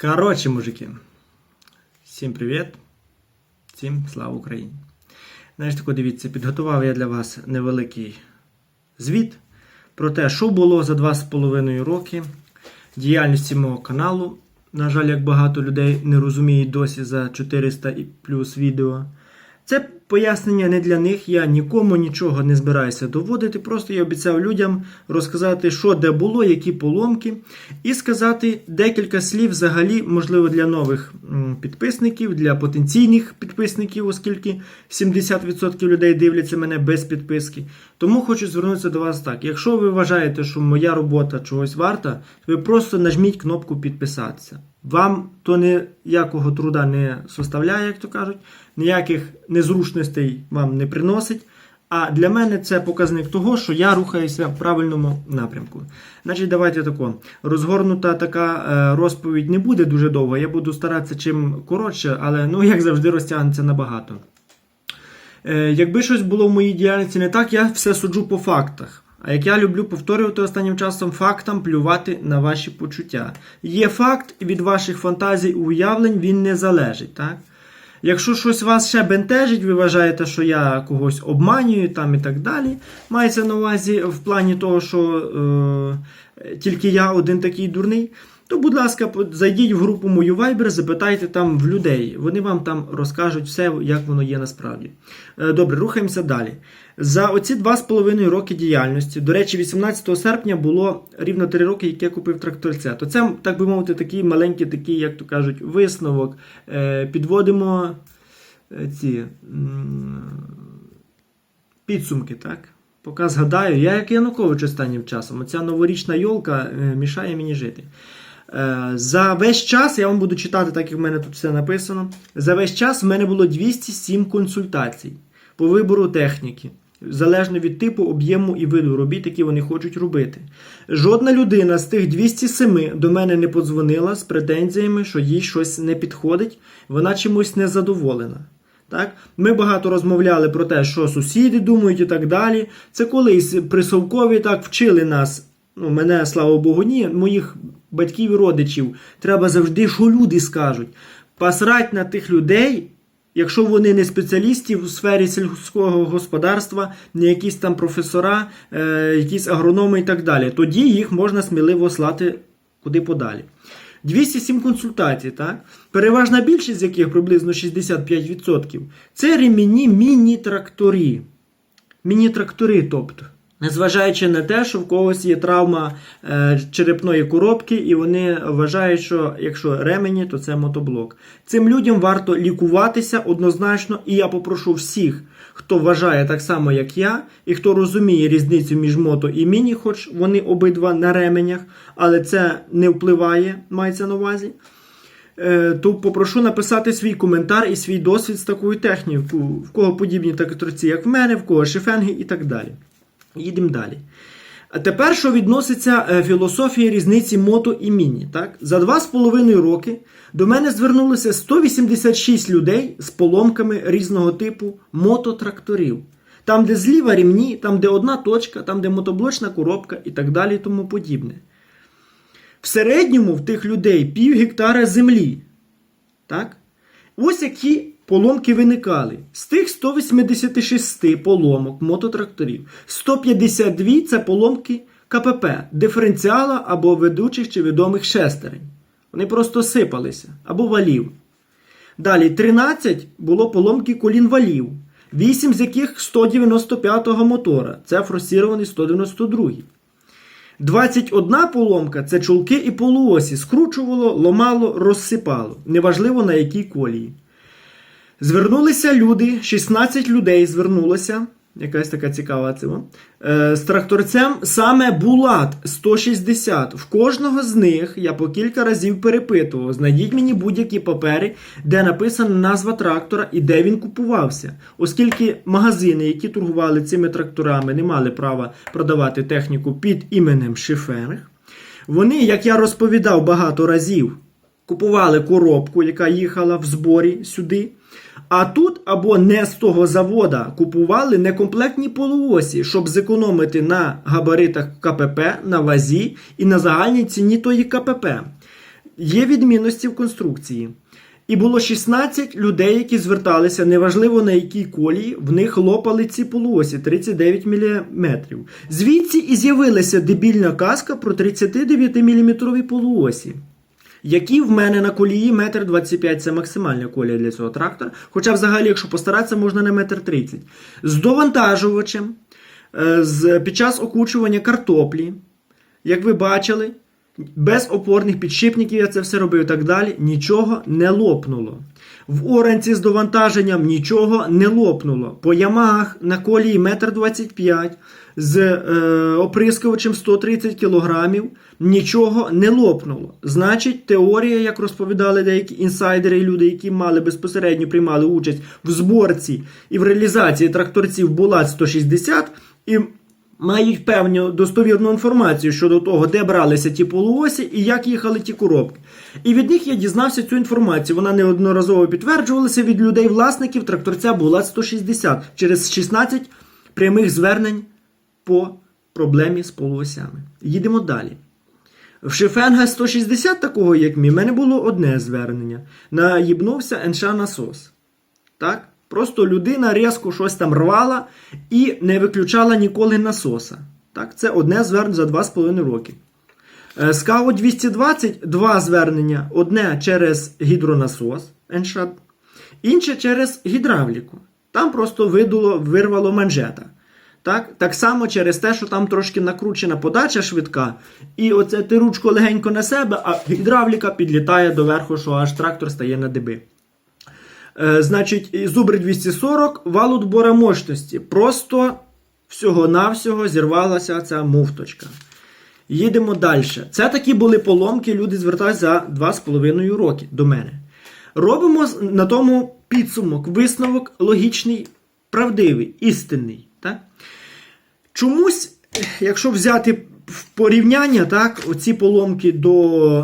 Коротше, мужики, всім привіт, всім слава Україні. Знаєш, тако дивіться, підготував я для вас невеликий звіт про те, що було за 2,5 роки діяльності мого каналу. На жаль, як багато людей не розуміють досі за 400 і плюс відео. Це пояснення не для них. Я нікому нічого не збираюся доводити. Просто я обіцяв людям розказати, що де було, які поломки, і сказати декілька слів взагалі, можливо, для нових підписників, для потенційних підписників, оскільки 70% людей дивляться мене без підписки. Тому хочу звернутися до вас так. Якщо ви вважаєте, що моя робота чогось варта, ви просто нажміть кнопку підписатися. Вам то ніякого труда не составляє, як то кажуть, ніяких незручностей вам не приносить. А для мене це показник того, що я рухаюся в правильному напрямку. Значить, давайте тако. Розгорнута така е, розповідь не буде дуже довго. Я буду старатися чим коротше, але ну, як завжди, розтягнеться набагато. Е, якби щось було в моїй діяльності не так, я все суджу по фактах. А як я люблю повторювати останнім часом фактам плювати на ваші почуття. Є факт, і від ваших фантазій уявлень він не залежить. так? Якщо щось вас ще бентежить, ви вважаєте, що я когось обманюю там і так далі. Мається на увазі в плані того, що е, тільки я один такий дурний, то, будь ласка, зайдіть в групу мою Viber, запитайте там в людей. Вони вам там розкажуть все, як воно є насправді. Е, Добре, рухаємося далі. За оці два з половиною роки діяльності, до речі, 18 серпня було рівно 3 роки, як я купив тракторця. То це, так би мовити, такий маленький, такий, як то кажуть, висновок. Е, Підводимо е, ці підсумки, так? Поки згадаю, я як Янукович останнім часом. Оця новорічна йолка мішає мені жити. Е, За весь час, я вам буду читати, так як в мене тут все написано. За весь час в мене було 207 консультацій по вибору техніки, залежно від типу, об'єму і виду робіт, які вони хочуть робити. Жодна людина з тих 207 до мене не подзвонила з претензіями, що їй щось не підходить, вона чимось незадоволена. Так? Ми багато розмовляли про те, що сусіди думають і так далі. Це колись при Совкові так вчили нас. Ну, мене, слава Богу, ні, моїх батьків і родичів. Треба завжди, що люди скажуть. Посрать на тих людей, якщо вони не спеціалісти в сфері сільського господарства, не якісь там професора, е, якісь агрономи і так далі. Тоді їх можна сміливо слати куди подалі. 207 консультацій, так? Переважна більшість з яких приблизно 65%, це ремінні міні-трактори. Міні-трактори, тобто. Незважаючи на те, що в когось є травма е, черепної коробки, і вони вважають, що якщо ремені, то це мотоблок. Цим людям варто лікуватися однозначно, і я попрошу всіх, хто вважає так само, як я, і хто розуміє різницю між мото і міні, хоч вони обидва на ременях, але це не впливає, мається на увазі. Е, то попрошу написати свій коментар і свій досвід з такою технікою, в кого подібні тракторці, як в мене, в кого шифенги і так далі. Їдемо далі. Тепер, що відноситься е, філософії різниці мото і міні. Так? За 2,5 роки до мене звернулося 186 людей з поломками різного типу мототракторів. Там, де зліва рівні, там, де одна точка, там, де мотоблочна коробка і так далі і тому подібне. В середньому в тих людей пів гектара землі. Так? Ось які поломки виникали. З тих 186 поломок мототракторів, 152 це поломки КПП, диференціала або ведучих чи відомих шестерень. Вони просто сипалися або валів. Далі 13 було поломки колін валів, 8 з яких 195-го мотора. Це форсірований 192 21 поломка це чулки і полуосі. Скручувало, ломало, розсипало. Неважливо на якій колії. Звернулися люди, 16 людей звернулося. Якась така цікава цима. Е, з тракторцем саме Булат 160. В кожного з них я по кілька разів перепитував. Знайдіть мені будь-які папери, де написана назва трактора і де він купувався. Оскільки магазини, які торгували цими тракторами, не мали права продавати техніку під іменем Шифенг, вони, як я розповідав багато разів, купували коробку, яка їхала в зборі сюди. А тут або не з того завода купували некомплектні полуосі, щоб зекономити на габаритах КПП, на вазі і на загальній ціні тої КПП. є відмінності в конструкції. І було 16 людей, які зверталися, неважливо на якій колії, в них лопали ці полуосі 39 мм. Звідси і з'явилася дебільна казка про 39 мм полуосі. Які в мене на колії 1,25 м це максимальна колія для цього трактора. Хоча, взагалі, якщо постаратися, можна на метр 30. З довантажувачем, е, з, під час окучування картоплі, як ви бачили, без опорних підшипників я це все робив і так далі. Нічого не лопнуло. В оранці з довантаженням нічого не лопнуло. По ямах на колії 1,25 м з е, оприскувачем 130 кг нічого не лопнуло. Значить, теорія, як розповідали деякі інсайдери і люди, які мали безпосередньо приймали участь в зборці і в реалізації тракторців Булат 160 і мають певну достовірну інформацію щодо того, де бралися ті полуосі і як їхали ті коробки. І від них я дізнався цю інформацію. Вона неодноразово підтверджувалася від людей-власників тракторця Булат 160 через 16 прямих звернень по проблемі з полуосями. Їдемо далі. В Шифенга 160, такого як мій, в мене було одне звернення. Наїбнувся НШ насос. Так? Просто людина різко щось там рвала і не виключала ніколи насоса. Так? Це одне звернення за 2,5 роки. Е, 220 два звернення: одне через гідронасос НШ, інше через гідравліку. Там просто видуло, вирвало манжета. Так? так само через те, що там трошки накручена подача швидка, і оце ти ручку легенько на себе, а гідравліка підлітає доверху, що аж трактор стає на диби. Е, значить, і зубри 240, вал отбора мощності. Просто всього-навсього зірвалася ця муфточка. Їдемо далі. Це такі були поломки, люди звертаються за 2,5 роки до мене. Робимо на тому підсумок, висновок логічний, правдивий, істинний. Так? Чомусь, якщо взяти в порівняння, так, оці поломки до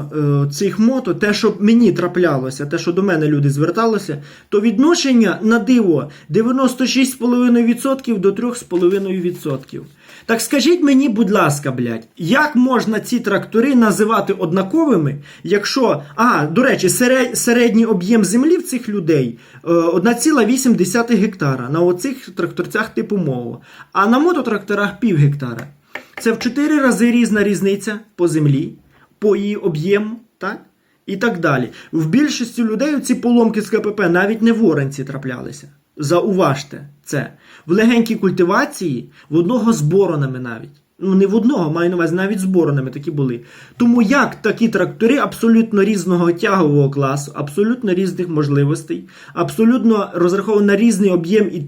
е, цих мото, те, що мені траплялося, те, що до мене люди зверталися, то відношення на диво 96,5% до 3,5%. Так скажіть мені, будь ласка, блядь, як можна ці трактори називати однаковими, якщо, а, до речі, серед- середній об'єм землі в цих людей е, 1,8 гектара на оцих тракторцях типу мова, а на мототракторах пів гектара. Це в 4 рази різна різниця по землі, по її об'єму, так? І так далі. В більшості людей ці поломки з КПП навіть не в оранці траплялися. Зауважте це. В легенькій культивації в одного з боронами навіть. Ну, не в одного, маю на увазі, навіть з боронами такі були. Тому як такі трактори абсолютно різного тягового класу, абсолютно різних можливостей, абсолютно розрахований на різний об'єм і,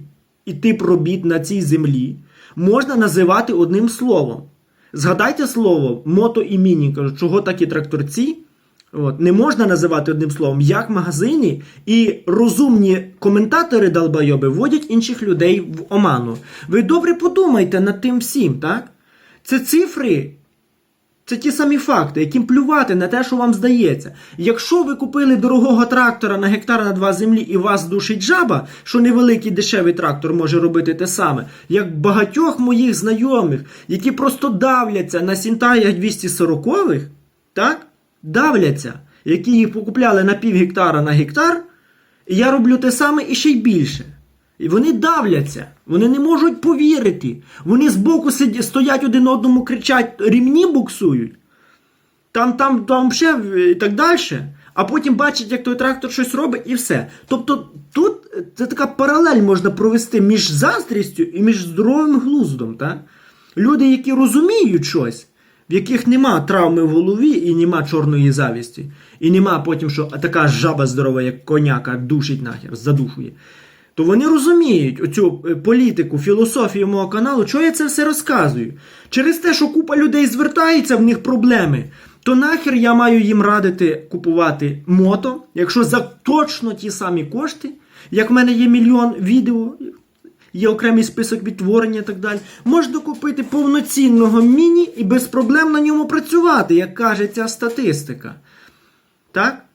і тип робіт на цій землі, можна називати одним словом. Згадайте слово мото і міні. Кажу, чого такі тракторці От, не можна називати одним словом, як магазині, і розумні коментатори долбойоби вводять інших людей в оману. Ви добре подумайте над тим всім, так? Це цифри, це ті самі факти, яким плювати на те, що вам здається. Якщо ви купили дорогого трактора на гектар на два землі і вас душить жаба, що невеликий дешевий трактор може робити те саме, як багатьох моїх знайомих, які просто давляться на сінтаях 240-х, так? Давляться, які їх покупляли на пів гектара на гектар, і я роблю те саме і ще й більше. І вони давляться, вони не можуть повірити. Вони збоку сидять, стоять один одному, кричать, рівні буксують. Там, там, там ще і так далі. А потім бачать, як той трактор щось робить, і все. Тобто тут е, це така паралель можна провести між заздрістю і між здоровим глуздом. Так? Люди, які розуміють щось, в яких нема травми в голові і нема чорної завісті, і нема потім, що така жаба здорова, як коняка, душить нахер, задушує. То вони розуміють оцю е, політику, філософію мого каналу, чого я це все розказую. Через те, що купа людей звертається, в них проблеми, то нахер я маю їм радити купувати мото, якщо за точно ті самі кошти, як в мене є мільйон відео, є окремий список відтворення і так далі. Можна купити повноцінного міні і без проблем на ньому працювати, як каже ця статистика. Так?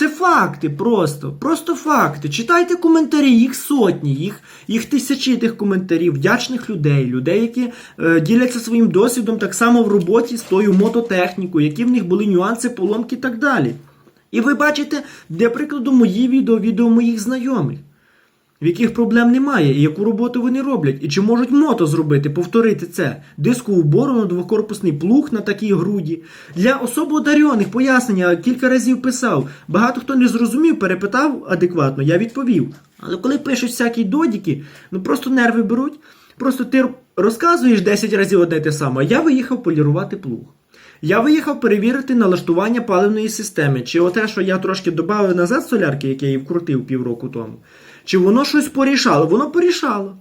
Це факти просто, просто факти. Читайте коментарі, їх сотні, їх, їх тисячі тих коментарів, вдячних людей, людей, які е, діляться своїм досвідом так само в роботі з тою мототехнікою, які в них були нюанси, поломки і так далі. І ви бачите, для прикладу, мої відео, відео моїх знайомих, в яких проблем немає, і яку роботу вони роблять, і чи можуть мото зробити, повторити це. Дискову борону, двокорпусний плуг на такій груді. Для особо одарених пояснення кілька разів писав. Багато хто не зрозумів, перепитав адекватно, я відповів. Але коли пишуть всякі додіки, ну просто нерви беруть. Просто ти розказуєш 10 разів одне те саме, я виїхав полірувати плуг. Я виїхав перевірити налаштування паливної системи, чи оте, що я трошки додав назад солярки, яке я її вкрутив півроку тому, чи воно щось порішало. Воно порішало.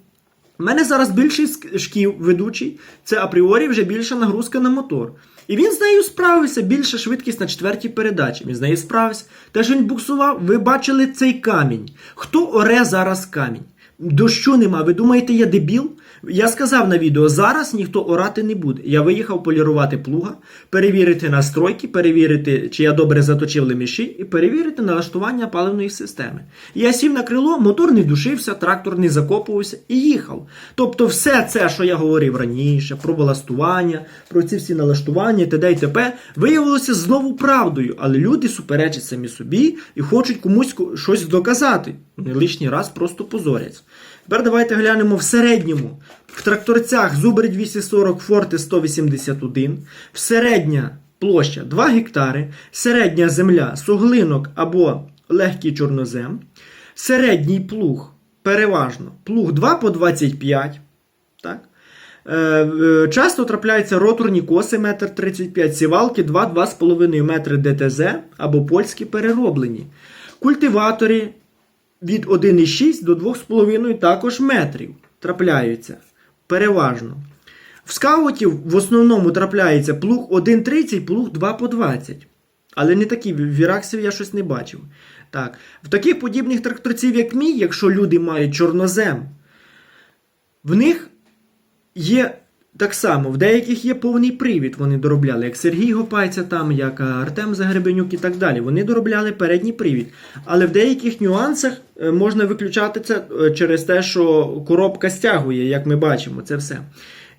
У мене зараз більший шків ведучий, це апріорі вже більша нагрузка на мотор. І він з нею справився, більша швидкість на четвертій передачі. Він з нею справився. Те, що він буксував, ви бачили цей камінь. Хто оре зараз камінь? Дощу нема. Ви думаєте, я дебіл? Я сказав на відео, зараз ніхто орати не буде. Я виїхав полірувати плуга, перевірити настройки, перевірити, чи я добре заточив леміші, і перевірити налаштування паливної системи. Я сів на крило, мотор не душився, трактор не закопувався і їхав. Тобто, все це, що я говорив раніше, про баластування, про ці всі налаштування, т.д. і т.п., виявилося знову правдою, але люди суперечать самі собі і хочуть комусь щось доказати. Лишній раз просто позоряться. Тепер давайте глянемо в середньому. В тракторцях Зубр 240 Форте 181, в середня площа 2 гектари, середня земля суглинок або легкий чорнозем, середній плуг переважно плуг 2 по 25. Так? Е, е, Часто трапляються роторні коси 1,35 м, сівалки 2-2,5 метри ДТЗ або польські перероблені. Культиватори від 1,6 до 2,5 також метрів трапляються. Переважно. В скаутів в основному трапляється плуг 1,30, плуг 2 по 20. Але не такі, в Віраксів я щось не бачив. Так. В таких подібних тракторців, як мій, якщо люди мають чорнозем, в них є так само, в деяких є повний привід, вони доробляли, як Сергій Гопайця, там, як Артем Загребенюк і так далі. Вони доробляли передній привід. Але в деяких нюансах е, можна виключати це е, через те, що коробка стягує, як ми бачимо, це все.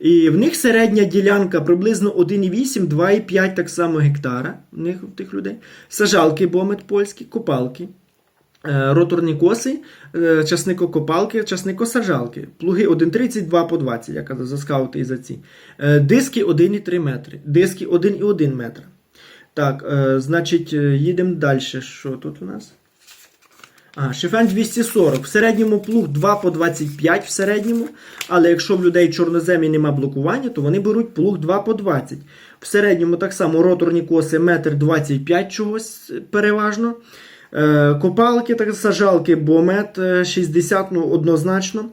І в них середня ділянка приблизно 1,8, 2,5 так само гектара. В них в тих людей. Сажалки, бомет польські, копалки. Е, Роторні коси, е, часникокопалки, часникосаджалки, плуги 1,30, 2 по 20, я казав, за скаути і за ці. Е, Диски 1,3 метри, диски 1,1 метр. Так, значить, їдемо далі. Що тут у нас? А, шифен 240. В середньому плуг 2 по 25 в середньому. Але якщо в людей чорноземі нема блокування, то вони беруть плуг 2 по 20. В середньому так само роторні коси 1,25 чогось переважно. Е, Копалки, так сажалки, бомет е, 60, ну однозначно.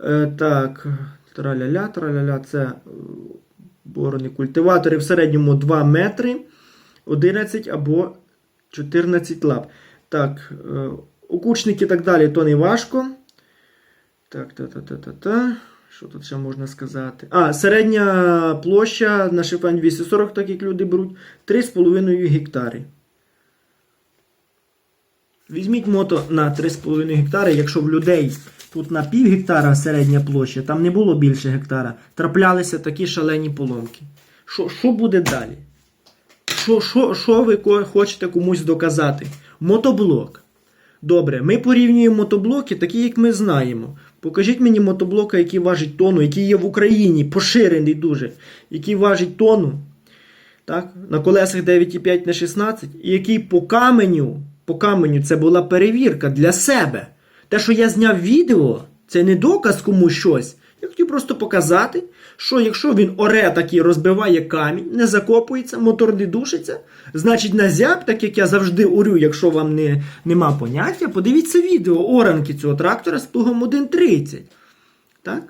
Е, Так, траля-ля, траля-ля, це е, борони культиватори в середньому 2 метри, 11 або 14 лап. Так, е, окучники і так далі, то не важко. Так, та-та-та-та-та. Що тут ще можна сказати? А, середня площа на шифань 240, так як люди беруть, 3,5 гектари. Візьміть мото на 3,5 гектари, якщо в людей тут на пів гектара середня площа, там не було більше гектара, траплялися такі шалені поломки. Що, що буде далі? Що, що, що ви хочете комусь доказати? Мотоблок. Добре, ми порівнюємо мотоблоки, такі, як ми знаємо. Покажіть мені мотоблока, який важить тонну, який є в Україні, поширений дуже, який важить тонну. Так? На колесах 9,5 на 16, і який по каменю, по каменю це була перевірка для себе. Те, що я зняв відео, це не доказ комусь щось. Я хотів просто показати, що якщо він оре такий розбиває камінь, не закопується, мотор не душиться, значить на зяб, так як я завжди орю, якщо вам не, нема поняття, подивіться відео оранки цього трактора з плугом 1.30. Так?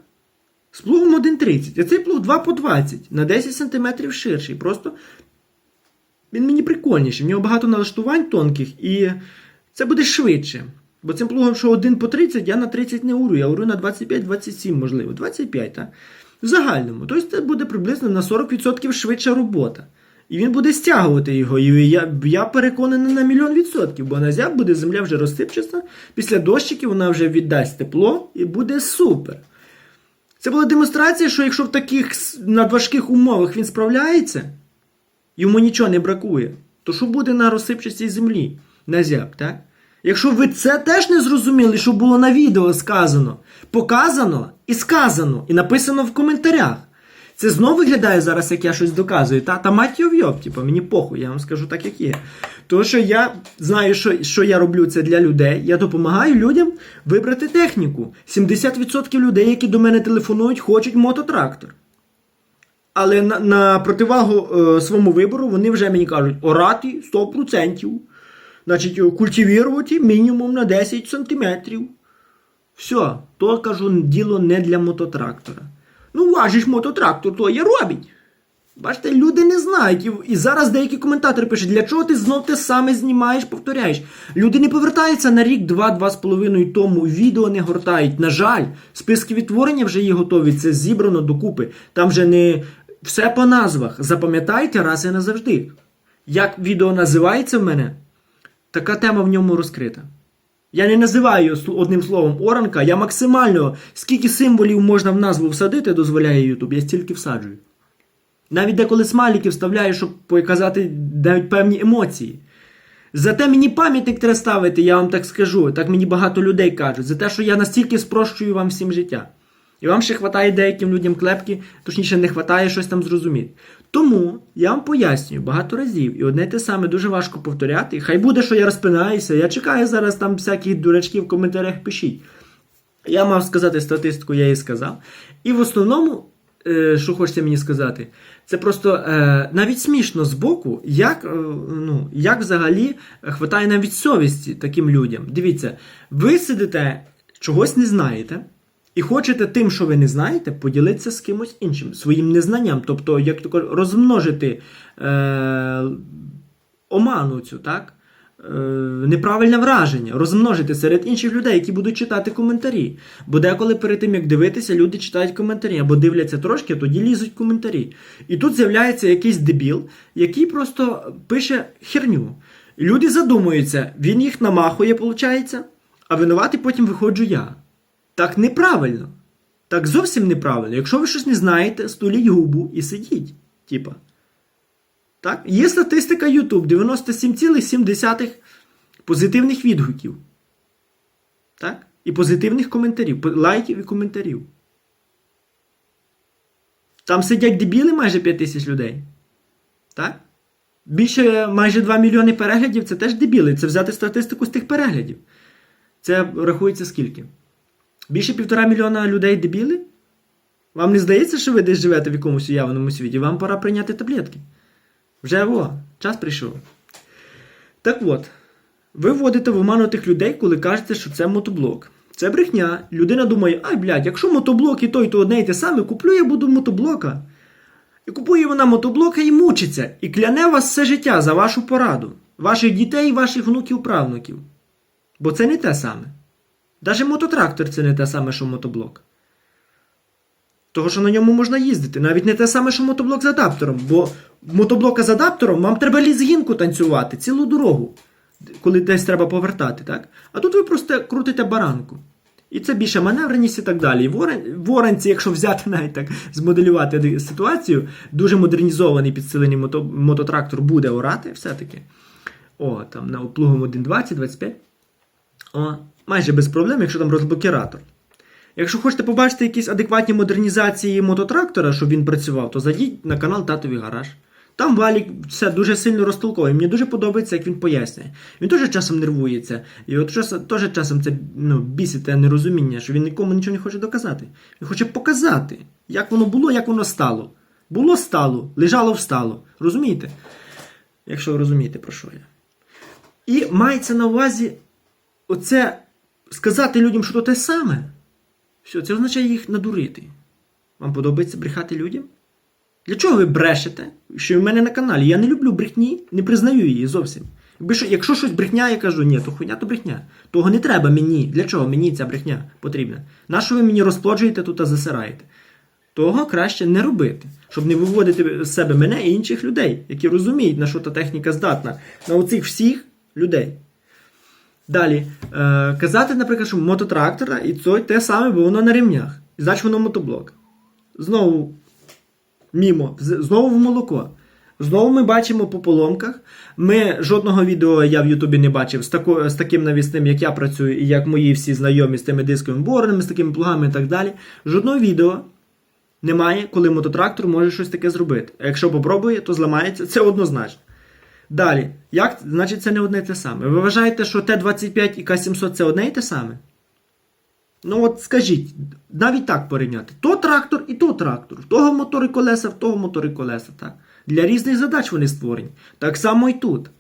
З плугом 1.30. А цей плуг 2 по 20 на 10 см ширший. Просто він мені прикольніший. В нього багато налаштувань тонких, і це буде швидше. Бо цим плугом, що 1 по 30, я на 30 не урю, я урю на 25-27, можливо. 25, так? В загальному. Тобто це буде приблизно на 40% швидша робота. І він буде стягувати його. І я, я переконаний на мільйон відсотків, бо на зяб буде земля вже розсипчаста, після дощиків вона вже віддасть тепло і буде супер. Це була демонстрація, що якщо в таких надважких умовах він справляється, йому нічого не бракує, то що буде на розсипчастій землі? На зяб, так? Якщо ви це теж не зрозуміли, що було на відео сказано, показано і сказано, і написано в коментарях. Це знову виглядає зараз, як я щось доказую. Та, та мать вйоб, типу, мені похуй, я вам скажу так, як є. Тому що я знаю, що, що я роблю це для людей. Я допомагаю людям вибрати техніку. 70% людей, які до мене телефонують, хочуть мототрактор. Але на, на противагу е, своєму вибору вони вже мені кажуть, орати 100%. Значить, культивірувати мінімум на 10 сантиметрів. Все, то кажу, діло не для мототрактора. Ну, важиш мототрактор, то є робить. Бачите, люди не знають. І, зараз деякі коментатори пишуть, для чого ти знов те саме знімаєш, повторяєш. Люди не повертаються на рік, два, два з половиною тому. Відео не гортають. На жаль, списки відтворення вже є готові. Це зібрано докупи. Там вже не все по назвах. Запам'ятайте раз і назавжди. Як відео називається в мене, така тема в ньому розкрита. Я не називаю одним словом оранка, я максимально, скільки символів можна в назву всадити, дозволяє YouTube, я стільки всаджую. Навіть деколи смайлики вставляю, щоб показати навіть певні емоції. Зате мені пам'ятник треба ставити, я вам так скажу. Так мені багато людей кажуть. За те, що я настільки спрощую вам всім життя. І вам ще хватає деяким людям клепки, точніше, не хватає щось там зрозуміти. Тому я вам пояснюю багато разів, і одне те саме дуже важко повторяти. Хай буде, що я розпинаюся. Я чекаю зараз там всяких дурачків в коментарях пишіть. Я мав сказати статистику, я її сказав. І в основному, е, що хочеться мені сказати, це просто е, навіть смішно з боку, як, е, ну, як взагалі хватає навіть совісті таким людям. Дивіться, ви сидите, чогось не знаєте. І хочете тим, що ви не знаєте, поділитися з кимось іншим, своїм незнанням. Тобто, як то кажуть, розмножити е, оману цю, так? Е, неправильне враження, розмножити серед інших людей, які будуть читати коментарі. Бо деколи перед тим, як дивитися, люди читають коментарі або дивляться трошки, а тоді лізуть коментарі. І тут з'являється якийсь дебіл, який просто пише херню. Люди задумуються, він їх намахує, виходить, а винуватий потім виходжу я. Так неправильно. Так зовсім неправильно. Якщо ви щось не знаєте, стуліть губу і сидіть. Типа. Так? Є статистика YouTube 97,7 позитивних відгуків. Так? І позитивних коментарів, лайків і коментарів. Там сидять дебіли майже 5 тисяч людей. Так? Більше майже 2 мільйони переглядів це теж дебіли. Це взяти статистику з тих переглядів. Це рахується скільки? Більше півтора мільйона людей дебіли? Вам не здається, що ви десь живете в якомусь уявному світі? Вам пора прийняти таблетки. Вже во, час прийшов. Так от, ви вводите в оману тих людей, коли кажете, що це мотоблок. Це брехня. Людина думає, ай, блядь, якщо мотоблок і той, то одне й те саме, куплю я буду мотоблока. І купує вона мотоблока і мучиться, і кляне вас все життя за вашу пораду, ваших дітей, ваших внуків, правнуків. Бо це не те саме. Даже мототрактор це не те саме, що мотоблок. Того, що на ньому можна їздити. Навіть не те саме, що мотоблок з адаптером. Бо мотоблока з адаптером вам треба лізгінку танцювати цілу дорогу, коли десь треба повертати, так? А тут ви просто крутите баранку. І це більше маневреність і так далі. І якщо взяти навіть так, змоделювати ситуацію, дуже модернізований підсилений мото, мототрактор буде орати все-таки. О, там на плугом 1.20, 25. О, майже без проблем, якщо там розблокіратор. Якщо хочете побачити якісь адекватні модернізації мототрактора, щоб він працював, то зайдіть на канал Татові Гараж. Там Валік все дуже сильно розтолковує. Мені дуже подобається, як він пояснює. Він теж часом нервується. І от теж часом це ну, бісить те нерозуміння, що він нікому нічого не хоче доказати. Він хоче показати, як воно було, як воно стало. Було стало, лежало встало. Розумієте? Якщо ви розумієте, про що я. І мається на увазі оце сказати людям, що то те саме. Все, це означає їх надурити. Вам подобається брехати людям? Для чого ви брешете? Що в мене на каналі? Я не люблю брехні, не признаю її зовсім. Якщо щось брехня, я кажу, ні, то хуйня, то брехня. Того не треба мені. Для чого мені ця брехня потрібна? Нащо ви мені розплоджуєте тут та засираєте? того краще не робити, щоб не виводити з себе мене і інших людей, які розуміють, на що та техніка здатна, на оцих всіх людей. Далі, е, казати, наприклад, що мототрактора і це те саме, бо воно на ремнях. І значить воно мотоблок. Знову мімо, знову в молоко. Знову ми бачимо по поломках. Ми жодного відео я в Ютубі не бачив з, тако, з таким навісним, як я працюю, і як мої всі знайомі з тими дисковими борнами, з такими плугами і так далі. Жодного відео немає, коли мототрактор може щось таке зробити. А якщо попробує, то зламається. Це однозначно. Далі, як, значить, це не одне і те саме. Ви вважаєте, що Т-25 і К-700 це одне і те саме? Ну от скажіть, навіть так порівняти. То трактор і то трактор. В того мотори колеса, в того мотори колеса. Так? Для різних задач вони створені. Так само і тут.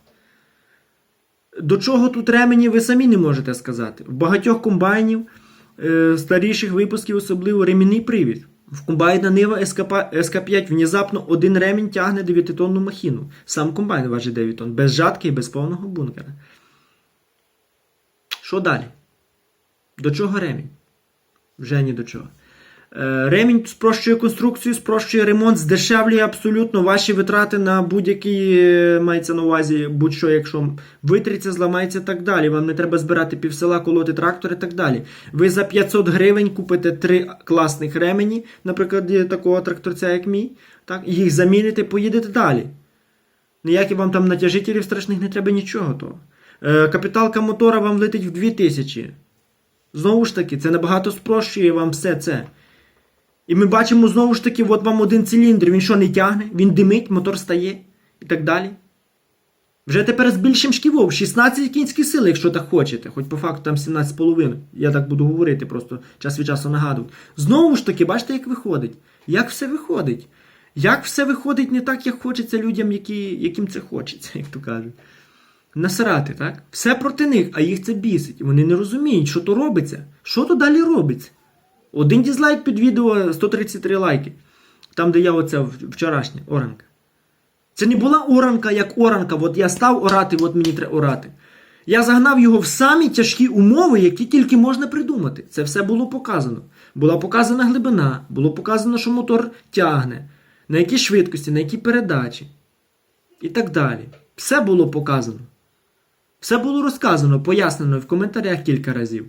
До чого тут ремені, ви самі не можете сказати. В багатьох комбайнів е, старіших випусків, особливо ремінний привід. В комбайна Нива СК5 внезапно один ремінь тягне 9-тонну махіну. Сам комбайн важить 9 тонн, без жатки і без повного бункера. Що далі? До чого ремінь? Вже ні до чого. Е, Ремінь спрощує конструкцію, спрощує ремонт, здешевлює абсолютно ваші витрати на будь-які, е, мається на увазі, будь-що, якщо витриться, зламається і так далі. Вам не треба збирати півсела, колоти трактор і так далі. Ви за 500 гривень купите три класних ремені, наприклад, такого тракторця, як мій, так, їх заміните, поїдете далі. Ніякі вам там натяжителів страшних не треба нічого того. Е, Капіталка мотора вам летить в 2000. Знову ж таки, це набагато спрощує вам все це. І ми бачимо знову ж таки, от вам один циліндр, він що не тягне, він димить, мотор стає і так далі. Вже тепер з більшим шківом, 16 кінських сил, якщо так хочете, хоч по факту там 17,5. Я так буду говорити, просто час від часу нагадувати. Знову ж таки, бачите, як виходить. Як все виходить? Як все виходить не так, як хочеться людям, які, яким це хочеться, як то кажуть. Насрати, так? Все проти них, а їх це бісить. Вони не розуміють, що то робиться. Що то далі робиться? Один дізлайк під відео 133 лайки. Там, де я оце вчорашня оранка. Це не була оранка як оранка. От я став орати, от мені треба орати. Я загнав його в самі тяжкі умови, які тільки можна придумати. Це все було показано. Була показана глибина, було показано, що мотор тягне, на якій швидкості, на які передачі. І так далі. Все було показано. Все було розказано, пояснено в коментарях кілька разів.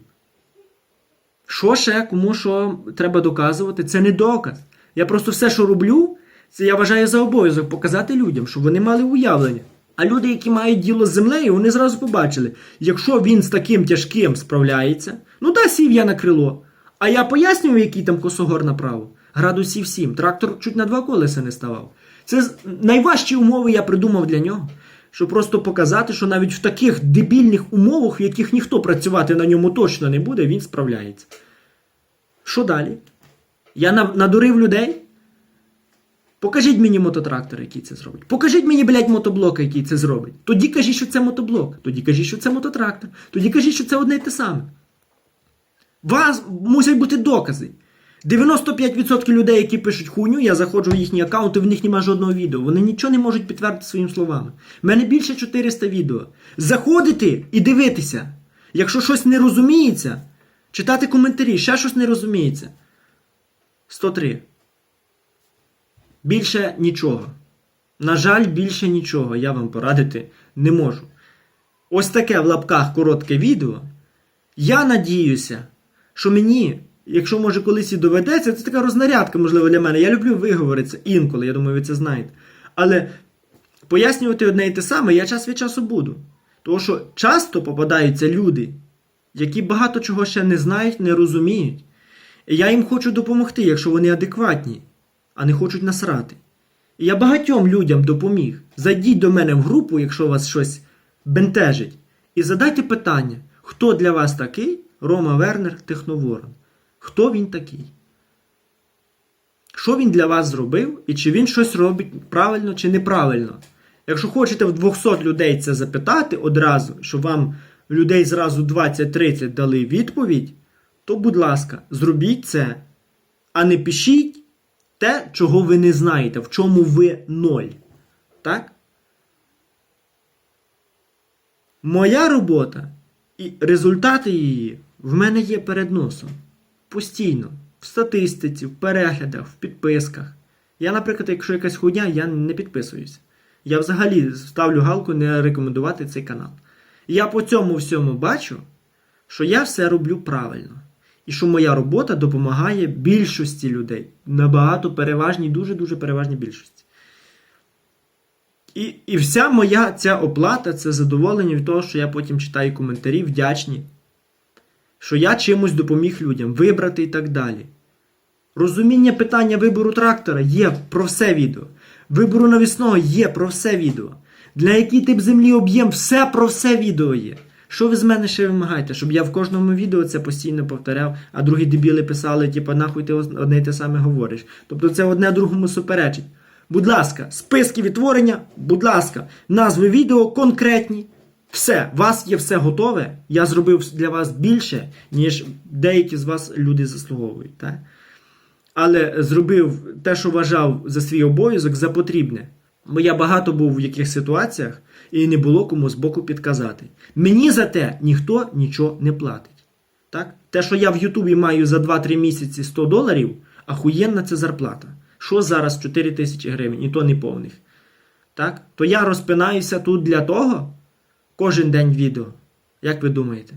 Що ще, кому що треба доказувати, це не доказ. Я просто все, що роблю, це я вважаю за обов'язок показати людям, щоб вони мали уявлення. А люди, які мають діло з землею, вони зразу побачили, якщо він з таким тяжким справляється, ну да, сів я на крило. А я пояснюю, який там косогор направо. Градусів 7. Трактор чуть на два колеса не ставав. Це найважчі умови я придумав для нього. Щоб просто показати, що навіть в таких дебільних умовах, в яких ніхто працювати на ньому точно не буде, він справляється. Що далі? Я на- надурив людей? Покажіть мені мототрактор, який це зробить. Покажіть мені, блядь, мотоблок, який це зробить. Тоді кажіть, що це мотоблок. Тоді кажіть, що це мототрактор. Тоді кажіть, що це одне й те саме. У Вас мусять бути докази. 95% людей, які пишуть хуйню, я заходжу в їхні аккаунти, в них немає жодного відео. Вони нічого не можуть підтвердити своїми словами. У мене більше 400 відео. Заходити і дивитися. Якщо щось не розуміється, читати коментарі, ще щось не розуміється. 103. Більше нічого. На жаль, більше нічого я вам порадити не можу. Ось таке в лапках коротке відео. Я надіюся, що мені, якщо може колись і доведеться, це така рознарядка, можливо, для мене. Я люблю виговоритися інколи, я думаю, ви це знаєте. Але пояснювати одне і те саме я час від часу буду. Тому що часто попадаються люди, які багато чого ще не знають, не розуміють. І я їм хочу допомогти, якщо вони адекватні, а не хочуть насрати. І я багатьом людям допоміг. Зайдіть до мене в групу, якщо вас щось бентежить, і задайте питання, хто для вас такий Рома Вернер Техноворон? Хто він такий? Що він для вас зробив і чи він щось робить правильно чи неправильно? Якщо хочете в 200 людей це запитати одразу, щоб вам людей зразу 20-30 дали відповідь, то, будь ласка, зробіть це, а не пишіть те, чого ви не знаєте, в чому ви ноль. Так? Моя робота і результати її в мене є перед носом. Постійно. в статистиці, в переглядах, в підписках. Я, наприклад, якщо якась хуйня, я не підписуюся. Я взагалі ставлю галку не рекомендувати цей канал. Я по цьому всьому бачу, що я все роблю правильно. І що моя робота допомагає більшості людей. Набагато переважній, дуже-дуже переважній більшості. І, і вся моя ця оплата це задоволення від того, що я потім читаю коментарі, вдячні, що я чимось допоміг людям вибрати і так далі. Розуміння питання вибору трактора є про все відео. Вибору навісного є про все відео. Для який тип землі об'єм, все про все відео є. Що ви з мене ще вимагаєте? Щоб я в кожному відео це постійно повторяв, а другі дебіли писали, типа, нахуй ти одне й те саме говориш. Тобто це одне другому суперечить. Будь ласка, списки відтворення, будь ласка, назви відео конкретні. Все, у вас є все готове. Я зробив для вас більше, ніж деякі з вас люди заслуговують. Так? але зробив те, що вважав за свій обов'язок, за потрібне. Бо я багато був в яких ситуаціях і не було кому з боку підказати. Мені за те ніхто нічого не платить. Так? Те, що я в Ютубі маю за 2-3 місяці 100 доларів, ахуєнна це зарплата. Що зараз 4 тисячі гривень, і то не повних. Так? То я розпинаюся тут для того кожен день відео. Як ви думаєте?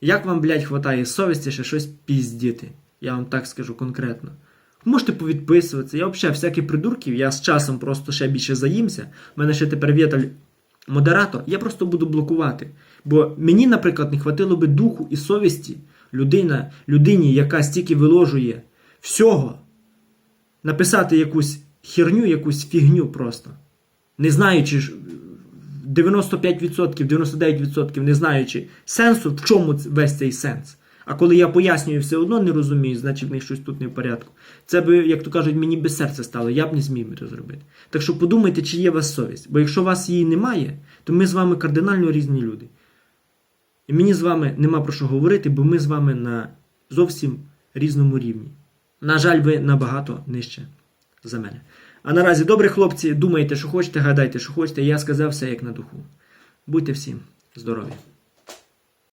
Як вам, блядь, хватає совісті ще щось піздіти? Я вам так скажу конкретно. Можете повідписуватися. Я взагалі всяких придурків, я з часом просто ще більше заїмся. У мене ще тепер Віталь модератор, я просто буду блокувати. Бо мені, наприклад, не хватило би духу і совісті людина, людині, яка стільки виложує всього, написати якусь херню, якусь фігню просто. Не знаючи 95%, 99% не знаючи сенсу, в чому весь цей сенс. А коли я пояснюю все одно не розумію, значить в них щось тут не в порядку. Це би, як то кажуть, мені без серця стало, я б не зміг би це зробити. Так що подумайте, чи є у вас совість. Бо якщо у вас її немає, то ми з вами кардинально різні люди. І мені з вами нема про що говорити, бо ми з вами на зовсім різному рівні. На жаль, ви набагато нижче за мене. А наразі, добрі хлопці, думайте, що хочете, гадайте, що хочете. Я сказав все як на духу. Будьте всім здорові!